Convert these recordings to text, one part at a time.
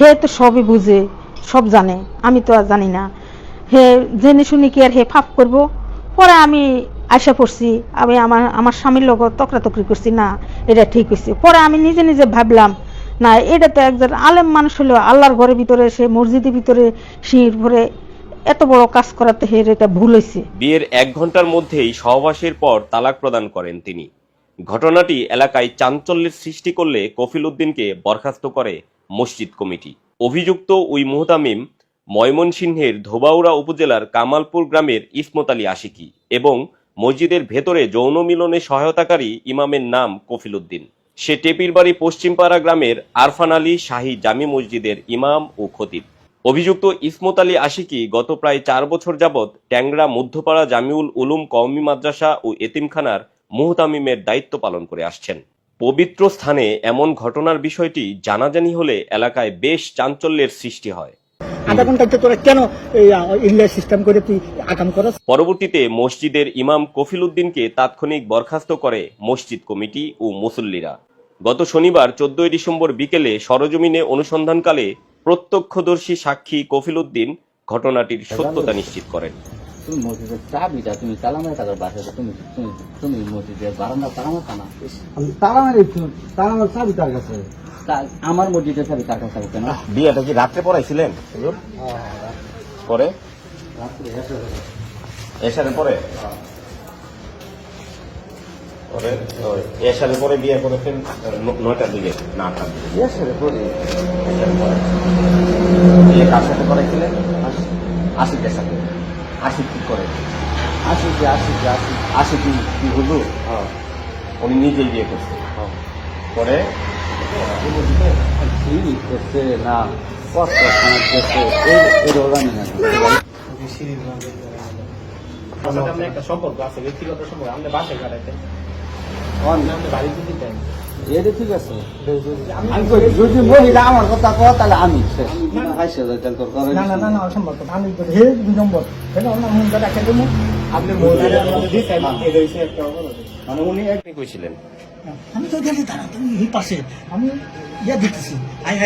হে তো সবই বুঝে, সব জানে, আমি তো আর জানি না। হে জেনে শুনি কি আর হে ফাপ করব? পরে আমি আশা পড়ছি, আমি আমার আমার স্বামীর লগত তকরাতকরি করছি, না, এটা ঠিক হয়েছে পরে আমি নিজে নিজে ভাবলাম, না, এটা তো একজন আলেম মানুষ হলো আল্লাহর ঘরের ভিতরে, সে মসজিদের ভিতরে শির ভরে এত বড় কাজ করাতে হের এটা ভুল হয়েছে বিয়ের এক ঘণ্টার মধ্যেই সহবাসের পর তালাক প্রদান করেন তিনি। ঘটনাটি এলাকায় চাঞ্চল্যের সৃষ্টি করলে কফিল উদ্দিনকে বরখাস্ত করে মসজিদ কমিটি। অভিযুক্ত ওই মুহতামিম ময়মনসিংহের ধোবাউড়া উপজেলার কামালপুর গ্রামের ইসমত আলী আশিকি এবং মসজিদের ভেতরে যৌন মিলনে সহায়তাকারী ইমামের নাম কফিল উদ্দিন। সে টেপির বাড়ি পশ্চিমপাড়া গ্রামের আরফান আলী শাহী জামি মসজিদের ইমাম ও খতিব। অভিযুক্ত ইসমত আলী আশিকি গত প্রায় চার বছর যাবৎ ট্যাংরা, মধ্যপাড়া, জামিউল উলুম কওমি মাদ্রাসা ও এতিমখানার মুহতামিমের দায়িত্ব পালন করে আসছেন। পবিত্র স্থানে এমন ঘটনার বিষয়টি জানাজানি হলে এলাকায় বেশ চাঞ্চল্যের সৃষ্টি হয়। আধা ঘন্টাতে তোরা কেন ইংলিশ সিস্টেম করে তুই আকাম করস? পরবর্তীতে মসজিদের ইমাম কফিল উদ্দিনকে তাৎক্ষণিক বরখাস্ত করে মসজিদ কমিটি ও মুসল্লিরা। গত শনিবার চোদ্দই ডিসেম্বর বিকেলে সরজমিনে অনুসন্ধানকালে প্রত্যক্ষদর্শী সাক্ষী কফিল উদ্দিন ঘটনাটির সত্যতা নিশ্চিত করেন। তুমি মসজিদের চাবিটা তুমি তালামের কাছে বাসাতে তুমি তুমি তুমি মসজিদের বারান্দা তালামের কানা তারা মারি তারা আমার চাবি তার কাছে? আমার মসজিদের চাবি কার কাছে কেন? বিয়েটা কি রাত্রে পড়াইছিলেন? পরে? এসারের পরে? পরে এসারের পরে বিয়ে করেছেন ন- নয়টার দিকে না আটটার দিকে। এসারের পরে? বিয়ে কার সাথে করেছিলেন আশিকের সাথে আশিক কি করে আসি কি আসি কি আসি কি কি হলো উনি নিজেই বিয়ে করছেন পরে? কি করছে? না কষ্ট করছে এই এরও জানি না। একটা সম্পর্ক আছে ব্যক্তিগত সম্পর্ক। আমাদের বাসায় কাটাইতে এটা ঠিক আছে। আমি কই, যদি মহিলা আমার কথা কয় তাহলে আমি শেষ। হাসি হাজার তোর করে না না না না আমি দুই নম্বর। করে আপনি মানে উনি একই কইছিলেন আমি তো গেলি তুমি পাশে আমি ইয়া দিতেছি।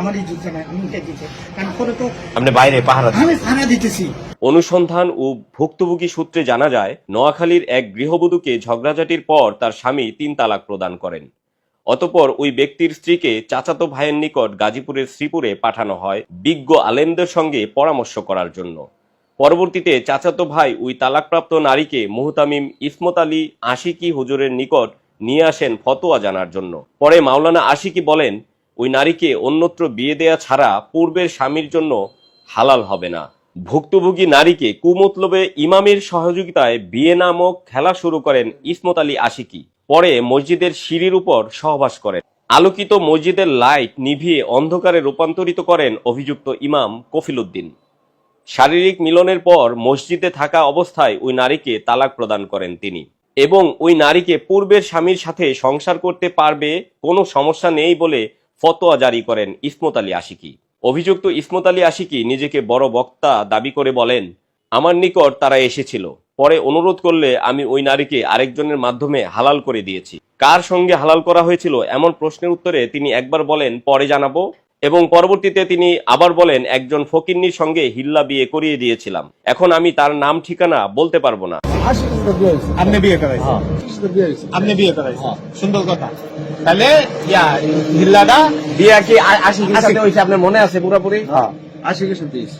আমার এই যুদ্ধ নাই আমি এটা দিতে। কারণ পরে তো আপনি বাইরে পাহারা আমি থানা দিতেছি। অনুসন্ধান ও ভুক্তভোগী সূত্রে জানা যায় নোয়াখালীর এক গৃহবধূকে ঝগড়াঝাটির পর তার স্বামী তিন তালাক প্রদান করেন। অতপর ওই ব্যক্তির স্ত্রীকে চাচাতো ভাইয়ের নিকট গাজীপুরের শ্রীপুরে পাঠানো হয় বিজ্ঞ আলেমদের সঙ্গে পরামর্শ করার জন্য। পরবর্তীতে চাচাতো ভাই ওই তালাকপ্রাপ্ত নারীকে মুহতামিম ইসমত আলী আশিকি হুজুরের নিকট নিয়ে আসেন ফতোয়া জানার জন্য। পরে মাওলানা আশিকি বলেন, ওই নারীকে অন্যত্র বিয়ে দেয়া ছাড়া পূর্বের স্বামীর জন্য হালাল হবে না। ভুক্তভোগী নারীকে কুমতলবে ইমামের সহযোগিতায় বিয়ে নামক খেলা শুরু করেন ইসমত আলী আশিকি। পরে মসজিদের সিঁড়ির উপর সহবাস করেন। আলোকিত মসজিদের লাইট নিভিয়ে অন্ধকারে রূপান্তরিত করেন অভিযুক্ত ইমাম কফিল উদ্দিন। শারীরিক মিলনের পর মসজিদে থাকা অবস্থায় ওই নারীকে তালাক প্রদান করেন তিনি এবং ওই নারীকে পূর্বের স্বামীর সাথে সংসার করতে পারবে কোনো সমস্যা নেই বলে ফতোয়া জারি করেন ইসমত আলী আশিকি। অভিযুক্ত ইসমত আলী আশিকি নিজেকে বড় বক্তা দাবি করে বলেন, আমার নিকট তারা এসেছিল। পরে অনুরোধ করলে আমি ওই নারীকে আরেকজনের মাধ্যমে হালাল করে দিয়েছি। কার সঙ্গে হালাল করা হয়েছিল এমন প্রশ্নের উত্তরে তিনি একবার বলেন, পরে জানাব। এবং পরবর্তীতে তিনি আবার বলেন একজন ফকিন্নির সঙ্গে হিল্লা বিয়ে করিয়ে দিয়েছিলাম। এখন আমি তার নাম ঠিকানা বলতে পারব না। আপনি বিয়ে করাইছেন। আপনি বিয়ে করাইছেন। সুন্দর কথা। তাহলে ইয়া হিল্লাটা বিয়ে কি সাথে আপনার মনে আছে পুরোপুরি? দিস